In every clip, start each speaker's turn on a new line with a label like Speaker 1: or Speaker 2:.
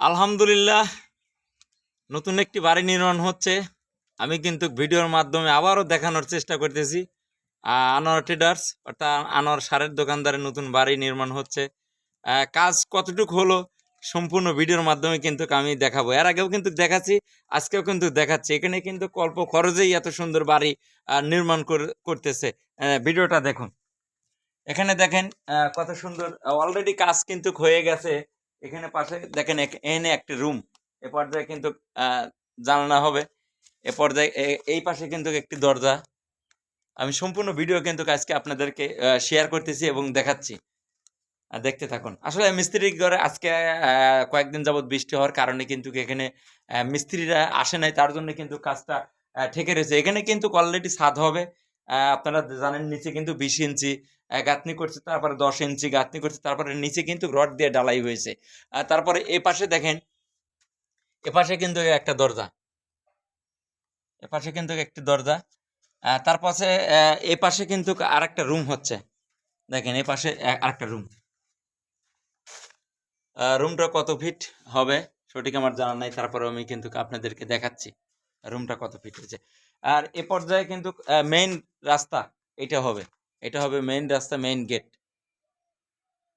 Speaker 1: আলহামদুলিল্লাহ, নতুন একটি বাড়ি নির্মাণ হচ্ছে। আমি কিন্তু ভিডিওর মাধ্যমে আবারও দেখানোর চেষ্টা করতেছি। আনোয়ার ট্রেডার্স, অর্থাৎ আনোয়ার সারের দোকানদারে নতুন বাড়ি নির্মাণ হচ্ছে। কাজ কতটুকু হলো সম্পূর্ণ ভিডিওর মাধ্যমে কিন্তু আমি দেখাবো। এর আগেও কিন্তু দেখাচ্ছি, আজকেও কিন্তু দেখাচ্ছি। এখানে কিন্তু অল্প খরচেই এত সুন্দর বাড়ি নির্মাণ কর- করতেছে। ভিডিওটা দেখুন। এখানে দেখেন কত সুন্দর অলরেডি কাজ কিন্তু হয়ে গেছে। এখানে পাশে দেখেন এখানে একটি রুম। এ পর্যায়ে কিন্তু জানালা হবে। এ পর্যায়ে এই পাশে কিন্তু একটি দরজা। আমি সম্পূর্ণ ভিডিও কিন্তু আজকে আপনাদেরকে শেয়ার করতেছি এবং দেখাচ্ছি। দেখতে থাকুন। আসলে মিস্ত্রি ঘরে আজকে কয়েকদিন যাবত বৃষ্টি হওয়ার কারণে কিন্তু এখানে মিস্ত্রিরা আসে নাই। তার জন্য কিন্তু কাজটা ঠেকে রয়েছে। এখানে কিন্তু অলরেডি স্বাদ হবে। আপনারা জানেন নিচে কিন্তু বিশ ইঞ্চি গাঁথনি করছে, তারপরে দশ ইঞ্চি গাঁথনি করছে, তারপরে নিচে কিন্তু রড দিয়ে ডালাই হয়েছে। আর তারপরে এ পাশে দেখেন এ পাশে কিন্তু একটা দরজা। এ পাশে কিন্তু একটি দরজা। তার পাশে এ পাশে কিন্তু আরেকটা রুম হচ্ছে। দেখেন এ পাশে আরেকটা রুম। রুমটা কত ফিট হবে, সঠিক আমার জানা নাই তারপরে আমি কিন্তু আপনাদেরকে দেখাচ্ছি। রুমটা কত ফিট হয়েছে। আর এ পর্যায়ে কিন্তু মেইন রাস্তা এটা হবে। এটা হবে মেইন রাস্তা মেইন গেট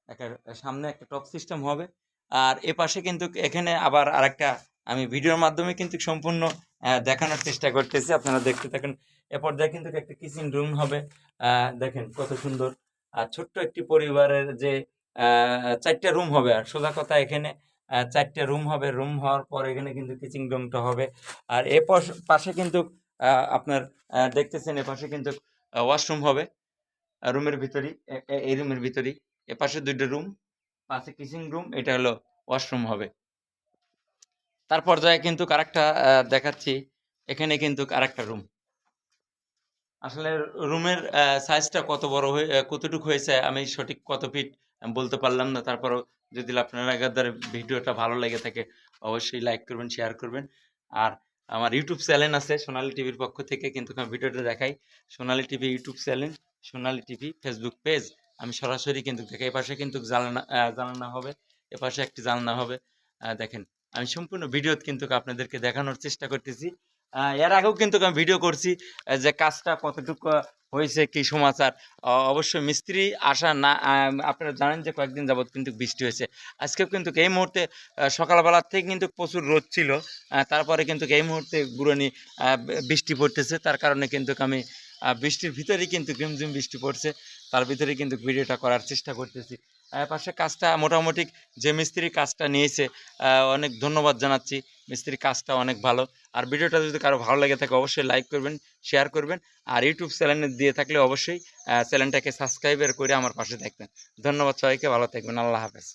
Speaker 1: একটা, সামনে একটা টপ সিস্টেম হবে। আর এ পাশে কিন্তু এখানে আবার আরেকটা, আমি ভিডিওর মাধ্যমে কিন্তু সম্পূর্ণ দেখানোর চেষ্টা করতেছি। আপনারা দেখতে থাকেন। এ পর্যায়ে কিন্তু একটা কিচেন রুম হবে। দেখেন কত সুন্দর। আর ছোট্ট একটি পরিবারের যে চারটা রুম হবে আর সোজা কথা এখানে চারটা রুম হবে। রুম হওয়ার পর এখানে কিন্তু কিচিং রুমটা হবে। আর এ পাশে কিন্তু আপনার দেখতেছেন, এ পাশে কিন্তু ওয়াশরুম হবে। রুমের ভিতরেই এই রুমের ভিতরেই। এ পাশে দুইটা রুম পাশে কিচিং রুম এটা হলো ওয়াশরুম হবে। তারপর যায় কিন্তু আরেকটা দেখাচ্ছি। এখানে কিন্তু আরেকটা রুম আসলে রুমের সাইজটা কত বড় হয়ে, কতটুকু হয়েছে, আমি সঠিক কত ফিট বলতে পারলাম না। তারপরও যদি আপনার আগের ভিডিওটা ভালো লেগে থাকে, অবশ্যই লাইক করবেন শেয়ার করবেন। আর আমার ইউটিউব চ্যানেল আছে সোনালি টিভির পক্ষ থেকে, কিন্তু ভিডিওটা দেখাই। Sonali TV YouTube channel Sonali TV Facebook page আমি সরাসরি কিন্তু দেখাই এ পাশে কিন্তু জানানা জানানা হবে এ পাশে একটি জানানা হবে। দেখেন। আমি সম্পূর্ণ ভিডিও কিন্তু আপনাদেরকে দেখানোর চেষ্টা করতেছি। এর আগেও কিন্তু আমি ভিডিও করছি যে কাজটা কতটুকু হয়েছে, কি সমাচার। অবশ্যই মিস্ত্রি আসা না আপনারা জানেন যে কয়েকদিন যাবত কিন্তু বৃষ্টি হয়েছে। আজকেও কিন্তু এই মুহূর্তে সকালবেলার থেকে কিন্তু প্রচুর রোদ ছিল। তারপরে কিন্তু এই মুহূর্তে গুরনি বৃষ্টি পড়তেছে। তার কারণে কিন্তু আমি বৃষ্টির ভিতরেই কিন্তু ঝিমঝিম বৃষ্টি পড়ছে, তার ভিতরে কিন্তু ভিডিওটা করার চেষ্টা করতেছি। পাশে কাজটা মোটামুটি যে মিস্ত্রি কাজটা নিয়েছে অনেক ধন্যবাদ জানাচ্ছি মিস্ত্রির কাজটা অনেক ভালো। আর ভিডিওটা যদি কারও ভালো লেগে থাকে, অবশ্যই লাইক করবেন শেয়ার করবেন, আর ইউটিউব চ্যানেলে দিয়ে থাকলে অবশ্যই চ্যানেলটাকে সাবস্ক্রাইবার করে আমার পাশে থাকবেন ধন্যবাদ সবাইকে, ভালো থাকবেন, আল্লাহ হাফেজ।